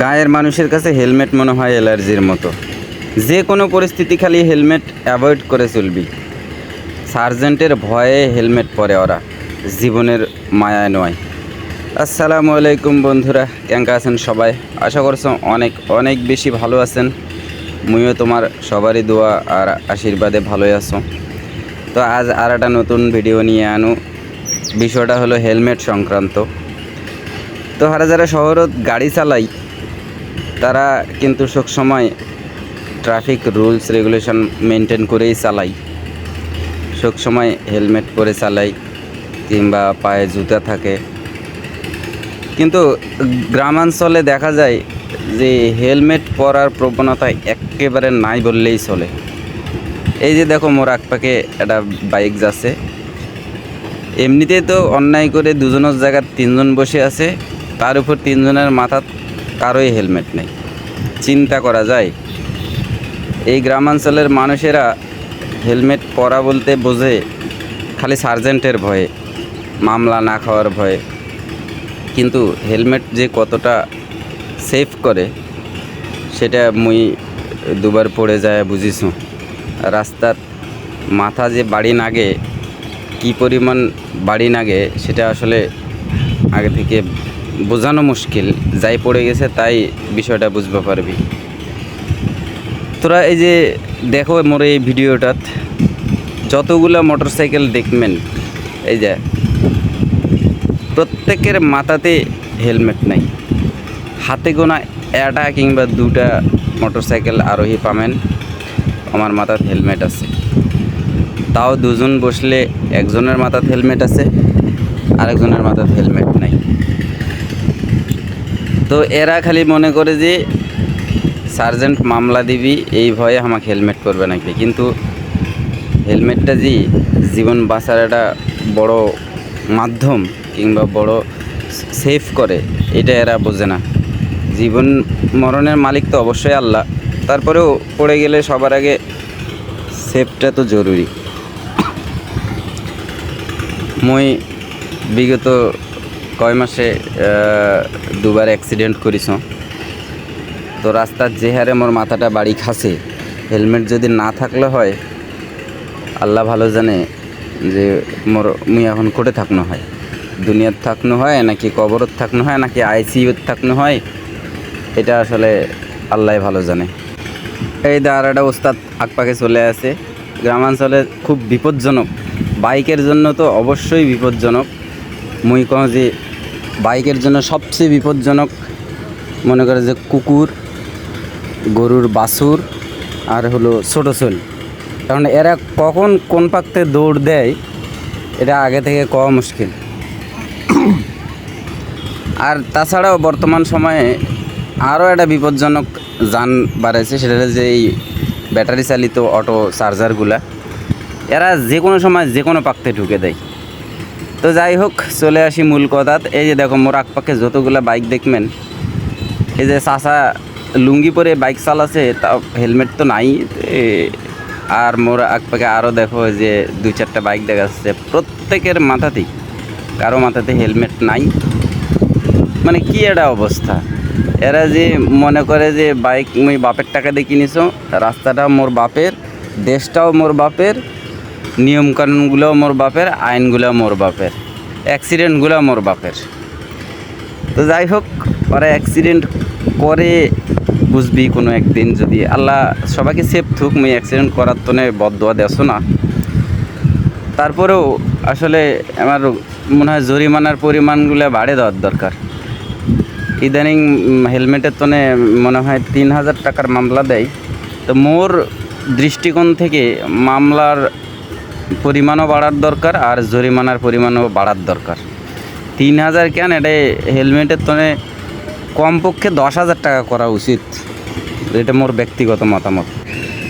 গায়ের মানুষের কাছে হেলমেট মনে হয় অ্যালার্জির মতো। যে কোনো পরিস্থিতি খালি হেলমেট অ্যাভয়েড করে চলবি। সার্জেন্টের ভয়ে হেলমেট পরে ওরা, জীবনের মায়া নয়। আসসালামু আলাইকুম বন্ধুরা কেঙ্কা আছেন সবাই? আশা করছ অনেক অনেক বেশি ভালো আছেন। মুইও তোমার সবারই দোয়া আর আশীর্বাদে ভালোই আছো। তো আজ আর একটা নতুন ভিডিও নিয়ে আনু। বিষয়টা হলো হেলমেট সংক্রান্ত। তো হারা যারা শহরত গাড়ি চালাই তারা কিন্তু সবসময় ট্রাফিক রুলস রেগুলেশন মেনটেন করেই চালাই সবসময় হেলমেট পরে চালাই কিংবা পায়ে জুতা থাকে। কিন্তু গ্রামাঞ্চলে দেখা যায় যে হেলমেট পরার প্রবণতা একেবারে নাই বললেই চলে। এই যে দেখো, মোর আকপাকে একটা বাইক যাচ্ছে। এমনিতে তো অন্যায় করে দুজনের জায়গায় তিনজন বসে আছে। তার উপর তিনজনের মাথাত কারোই হেলমেট নেই। চিন্তা করা যায়। এই গ্রামাঞ্চলের মানুষেরা হেলমেট পরা বলতে বোঝে খালি সার্জেন্টের ভয়ে, মামলা না খাওয়ার ভয়ে। কিন্তু হেলমেট যে কতটা সেফ করে, সেটা মুই দুবার পড়ে যায় বুঝিছু রাস্তার মাথা যে বাড়ি নাগে, কি পরিমাণ বাড়ি নাগে, সেটা আসলে আগে থেকে বোঝানো মুশকিল, যাই পড়ে গেছে তাই বিষয়টা বুঝতে পারবি। তোরা এই যে দেখো মোর এই ভিডিওটাত, যতগুলা মোটরসাইকেল দেখবেন, এই যে প্রত্যেকের মাথাতে হেলমেট নাই। হাতে গোনা একটা কিংবা দুটা মোটরসাইকেল আরোহী পাবেন আমার মাথাত হেলমেট আছে। তাও দুজন বসলে একজনের মাথাত হেলমেট আছে, আরেকজনের মাথাত হেলমেট তো এরা খালি মনে করে যে, সার্জেন্ট মামলা দিবি, এই ভয়ে আমাকে হেলমেট করবে নাকি? কিন্তু হেলমেটটা যে জীবন বাঁচার একটা বড় মাধ্যম কিংবা বড় সেফ করে, এটা এরা বোঝে না। জীবন মরণের মালিক তো অবশ্যই আল্লাহ। তারপরেও পড়ে গেলে সবার আগে সেফটা তো জরুরি। মই বিগত কয় মাসে দুবার অ্যাক্সিডেন্ট করিস তো রাস্তার যে হারে মোর মাথাটা বাড়ি খাসে, হেলমেট যদি না থাকলে হয়, আল্লাহ ভালো জানে যে মোর মুই এখন কোটে থাকনো হয়। দুনিয়ার থাকনো হয়, নাকি কবরত থাকনো হয়, নাকি আইসিইউত থাকনো হয়, এটা আসলে আল্লাহ ভালো জানে। এই দাঁড়াটা ওস্তাদ আকপাকে চলে আসে, গ্রামাঞ্চলে খুব বিপজ্জনক। বাইকের জন্য তো অবশ্যই বিপজ্জনক। মুই কহ যে বাইকের জন্য সবচেয়ে বিপজ্জনক মনে করে যে কুকুর, গরুর বাছুর আর হলো ছোটো চল কারণ এরা কখন কোন পাকতে দৌড় দেয়, এটা আগে থেকে কওয়া মুশকিল। আর তাছাড়াও বর্তমান সময়ে আরও একটা বিপজ্জনক যান বাড়াইছে, সেটা যে এই ব্যাটারি চালিত অটো চার্জারগুলা। এরা যে কোনো সময় যে কোনো পাকতে ঢুকে দেয়। তো যাই হোক, চলে আসি মূল কথাত। এই যে দেখো, মোর আকপাকে যতগুলা বাইক দেখবেন, এই যে চাষা লুঙ্গি পরে বাইক চালাচ্ছে তা হেলমেট তো নাই। আর মোর আকপাকে আরও দেখো যে দু চারটা বাইক দেখা যাচ্ছে, প্রত্যেকের মাথাতেই, কারও মাথাতে হেলমেট নাই। মানে কি একটা অবস্থা? এরা যে মনে করে যে বাইক মুই বাপের টাকা দিয়ে কিনিস রাস্তাটাও মোর বাপের, দেশটাও মোর বাপের নিয়মকানুনগুলোও মোর বাপের আইনগুলোও মোর বাপের অ্যাক্সিডেন্টগুলোও মোর বাপের। তো যাই হোক, ওরা অ্যাক্সিডেন্ট করে বুঝবি কোনো একদিন যদি। আল্লাহ সবাইকে সেফ থুক মুই অ্যাক্সিডেন্ট করার তো বদোয়া দেছো না তারপরেও আসলে আমার মনে হয় জরিমানার পরিমাণগুলো বাড়ে দেওয়ার দরকার। ইদানিং হেলমেটের তনে মনে হয় তিন হাজার টাকার মামলা দেয়। তো মোর দৃষ্টিকোণ থেকে মামলার পরিমাণও বাড়ার দরকার আর জরিমানার পরিমাণও বাড়ার দরকার। তিন হাজার কেন? এটা হেলমেটের তনে কমপক্ষে দশ হাজার টাকা করা উচিত। এটা মোর ব্যক্তিগত মতামত।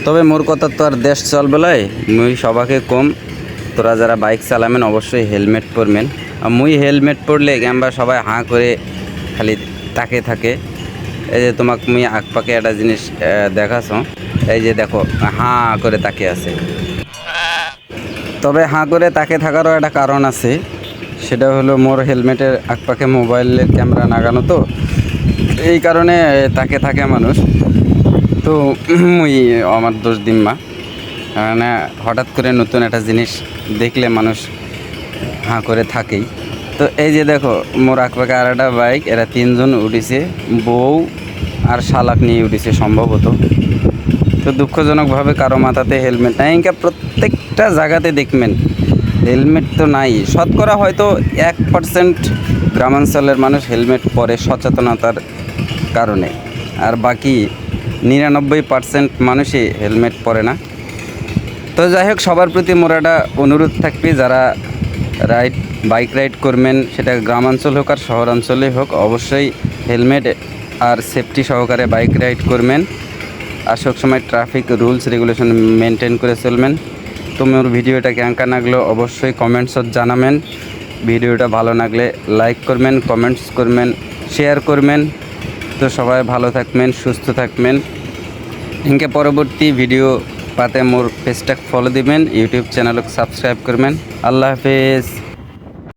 তবে মোর কথা তো আর দেশ চলবে লয়, মুই সবাকে কম, তোরা যারা বাইক চালাবেন অবশ্যই হেলমেট পরবেন। আর মুই হেলমেট পরলে আমরা সবাই হাঁ করে খালি তাকে থাকে। এই যে তোমাকে মুই আকপাকে একটা জিনিস দেখাছ। এই যে দেখো, হাঁ করে তাকে আছে। তবে হাঁ করে তাকে থাকারও একটা কারণ আছে। সেটা হলো মোর হেলমেটের আকপাকে মোবাইলের ক্যামেরা লাগানো তো। এই কারণে তাকে থাকে মানুষ। তো মুই, আমার দোষ দিম মা। মানে হঠাৎ করে নতুন একটা জিনিস দেখলে মানুষ হাঁ করে থাকেই। তো এই যে দেখো, মোর আকপাকে আর একটা বাইক, এরা তিনজন উঠেছে বউ আর শালাক নিয়ে উঠেছে সম্ভবত। তো দুঃখজনকভাবে কারও মাথাতে হেলমেট নাই। ইনকা প্রত্যেকটা জায়গাতে দেখবেন, হেলমেট তো নাই। শতকরা হয়তো এক পার্সেন্ট গ্রামাঞ্চলের মানুষ হেলমেট পরে সচেতনতার কারণে। আর বাকি নিরানব্বই পার্সেন্ট মানুষই হেলমেট পরে না। তো যাই হোক, সবার প্রতি মোর একটা অনুরোধ থাকবে, যারা রাইড, বাইক রাইড করবেন, সেটা গ্রামাঞ্চল হোক আর শহরাঞ্চলে হোক, অবশ্যই হেলমেট আর সেফটি সহকারে বাইক রাইড করবেন। আর সবসময় ট্রাফিক রুলস রেগুলেশন মেনটেন করে চলবেন। তো মোর ভিডিওটা কেমন লাগল, অবশ্যই কমেন্টসত জানাবেন। ভিডিওটা ভালো লাগলে লাইক করবেন কমেন্টস করবেন শেয়ার করবেন। তো সবাই ভালো থাকবেন, সুস্থ থাকবেন। ইনকে পরবর্তী ভিডিও পাতে মোর পেজটা ফলো দিবেন ইউটিউব চ্যানেলকে সাবস্ক্রাইব করবেন। আল্লাহ হাফেজ।